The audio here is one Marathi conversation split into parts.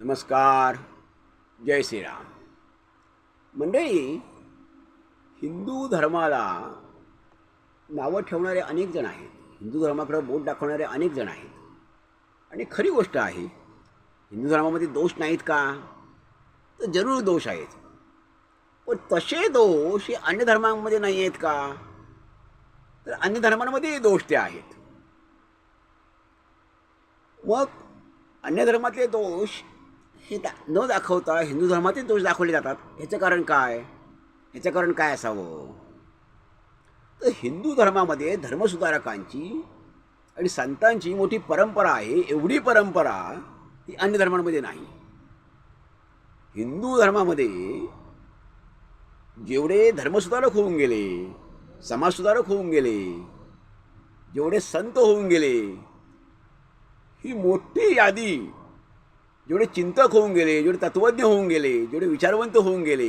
नमस्कार जय श्रीराम. मंडळी हिंदू धर्माला नावं ठेवणारे अनेक जण आहेत. हिंदू धर्माकडे बोट दाखवणारे अनेक जण आहेत. आणि खरी गोष्ट आहे हिंदू धर्मामध्ये दोष नाहीत का? तर जरूर दोष आहेत. पण तसे दोष हे अन्य धर्मांमध्ये नाही आहेत का? तर अन्य धर्मांमध्येही दोष ते आहेत. मग अन्य धर्मातले दोष हे दा न दाखवता हिंदू धर्मातील दोष दाखवले जातात. ह्याचं कारण काय? ह्याचं कारण काय असावं? तर हिंदू धर्मामध्ये धर्मसुधारकांची आणि संतांची मोठी परंपरा आहे. एवढी परंपरा ती अन्य धर्मांमध्ये नाही. हिंदू धर्मामध्ये जेवढे धर्मसुधारक होऊन गेले समाजसुधारक होऊन गेले जेवढे संत होऊन गेले ही मोठी यादी जेवढे चिंतक होऊन गेले जेवढे तत्वज्ञ होऊन गेले जेवढे विचारवंत होऊन गेले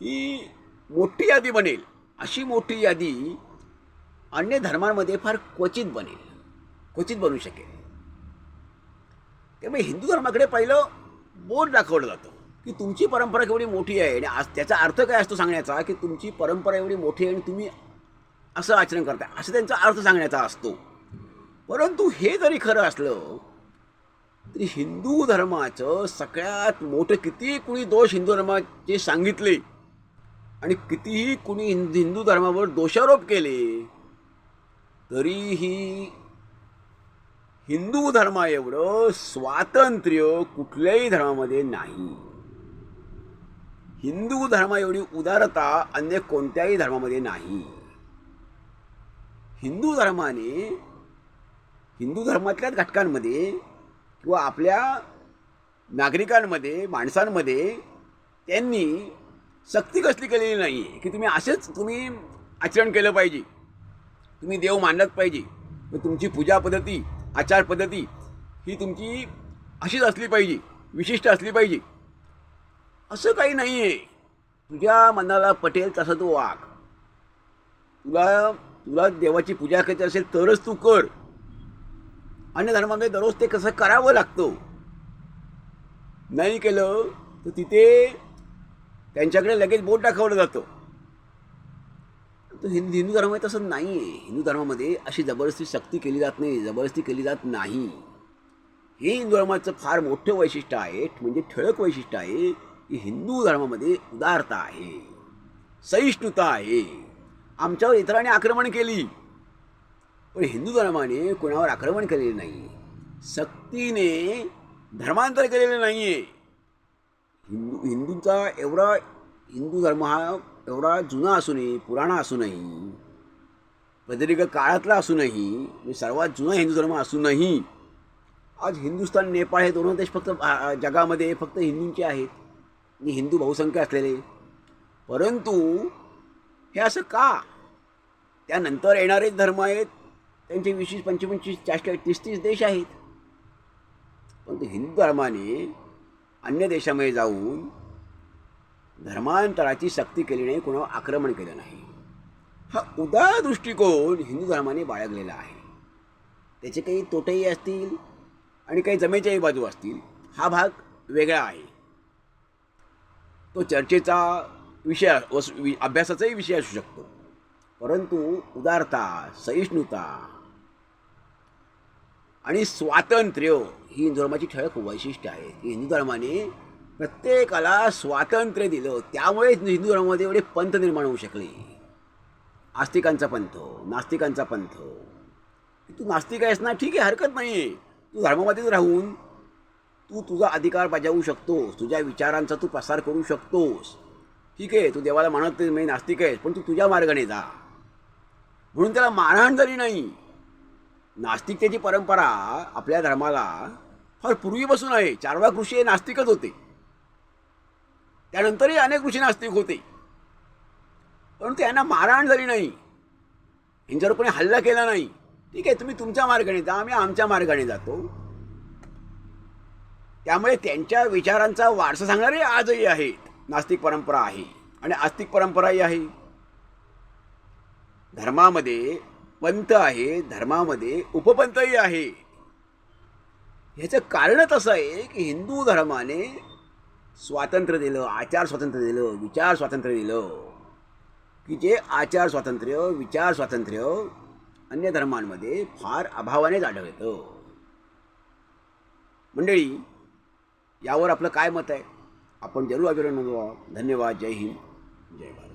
ही मोठी यादी बनेल. अशी मोठी यादी अन्य धर्मांमध्ये फार क्वचित बनेल. क्वचित बनू शकेल. त्यामुळे हिंदू धर्माकडे पहिलं बोट दाखवलं जातं की तुमची परंपरा केवढी मोठी आहे आणि आज त्याचा अर्थ काय असतो सांगण्याचा की तुमची परंपरा एवढी मोठी आहे आणि तुम्ही असं आचरण करता असं त्यांचा अर्थ सांगण्याचा असतो. परंतु हे जरी खरं असलं तरी हिंदू धर्माचं सगळ्यात मोठं कितीही कुणी दोष हिंदू धर्माचे सांगितले आणि कितीही कुणी हिंदू धर्मावर दोषारोप केले तरीही हिंदू धर्मा एवढं स्वातंत्र्य कुठल्याही धर्मामध्ये नाही. हिंदू धर्मा एवढी उदारता अन्य कोणत्याही धर्मामध्ये नाही. हिंदू धर्माने हिंदू धर्मातल्याच घटकांमध्ये किंवा आपल्या नागरिकांमध्ये माणसांमध्ये त्यांनी सक्ती कसली केलेली नाही आहे की तुम्ही असेच तुम्ही आचरण केलं पाहिजे. तुम्ही देव मानत पाहिजे. तुमची पूजा पद्धती आचार पद्धती ही तुमची अशीच असली पाहिजे विशिष्ट असली पाहिजे. असं काही नाही आहे तुझ्या मनाला पटेल तसं तू वाघ. तुला तुला देवाची पूजा करायची असेल तरच तू कर. अन्य धर्मामध्ये दररोज ते कसं करावं लागतं? नाही केलं तर तिथे त्यांच्याकडे लगेच बोट दाखवलं जातं. तर हिंदू हिंदू धर्मामध्ये तसं नाही आहे हिंदू धर्मामध्ये अशी जबरदस्ती सक्ती केली जात नाही जबरदस्ती केली जात नाही. हे हिंदू धर्माचं फार मोठं वैशिष्ट्य आहे म्हणजे ठळक वैशिष्ट्य आहे की हिंदू धर्मामध्ये उदारता आहे सहिष्णुता आहे. आमच्यावर इतरांनी आक्रमण केली. पण हिंदू धर्माने कोणावर आक्रमण केलेलं नाही. सक्तीने धर्मांतर केलेलं नाही आहे हिंदू हिंदूंचा एवढा हिंदू धर्म हा एवढा जुना असूनही पुराणा असूनही प्रदीर्घ काळातला असूनही म्हणजे सर्वात जुना हिंदू धर्म असूनही आज हिंदुस्थान नेपाळ हे दोन देश फक्त जगामध्ये फक्त हिंदूंचे आहेत. आणि हिंदू बहुसंख्य असलेले. परंतु हे असं का? त्यानंतर येणारे धर्म आहेत त्यांचे वीस वीस पंचवीस चारशे तीस तीस देश आहेत. परंतु हिंदू धर्माने अन्य देशामध्ये जाऊन धर्मांतराची सक्ती केली नाही कोणावर आक्रमण केलं नाही. हा उदार दृष्टिकोन हिंदू धर्माने बाळगलेला आहे. त्याचे काही तोटेही असतील आणि काही जमेच्याही बाजू असतील हा भाग वेगळा आहे. तो चर्चेचा विषय अभ्यासाचाही विषय असू शकतो. परंतु उदारता सहिष्णुता आणि स्वातंत्र्य ही हिंदू धर्माची ठळक वैशिष्ट्य आहे. की हिंदू धर्माने प्रत्येकाला स्वातंत्र्य दिलं. त्यामुळेच हिंदू धर्मामध्ये एवढे पंथ निर्माण होऊ शकले. आस्तिकांचा पंथ नास्तिकांचा पंथ. तू नास्तिक आहेस ना ठीक आहे हरकत नाही तू धर्मामध्येच राहून तू तुझा अधिकार बजावू शकतोस. तुझ्या विचारांचा तू प्रसार करू शकतोस. ठीक आहे तू देवाला मानत नाही नास्तिक आहेस पण तू तुझ्या मार्गाने जा. म्हणून त्याला मारहाण झाली नाही. नास्तिकतेची परंपरा आपल्या धर्माला फार पूर्वीपासून आहे. चारवाक ऋषी हे नास्तिकच होते. त्यानंतरही अनेक ऋषी नास्तिक होते. परंतु यांना मारहाण झाली नाही. यांच्यावर कोणी हल्ला केला नाही. ठीक आहे तुम्ही तुमच्या मार्गाने जा आम्ही आमच्या मार्गाने जातो. त्यामुळे त्यांच्या विचारांचा वारसा सांगणारे आजही आहेत. नास्तिक परंपरा आहे. आणि आस्तिक परंपराही आहे. धर्मामध्ये पंथ आहे धर्मामध्ये उपपंथही आहे. ह्याचं कारणच असं आहे की हिंदू धर्माने स्वातंत्र्य दिलं आचार स्वातंत्र्य दिलं विचार स्वातंत्र्य दिलं. की जे आचार स्वातंत्र्य विचार स्वातंत्र्य अन्य धर्मांमध्ये फार अभावानेच आढळतं मंडळी यावर आपलं काय मत आहे? आपण जरूर अभिनंदन धन्यवाद. जय हिंद. जय भारत.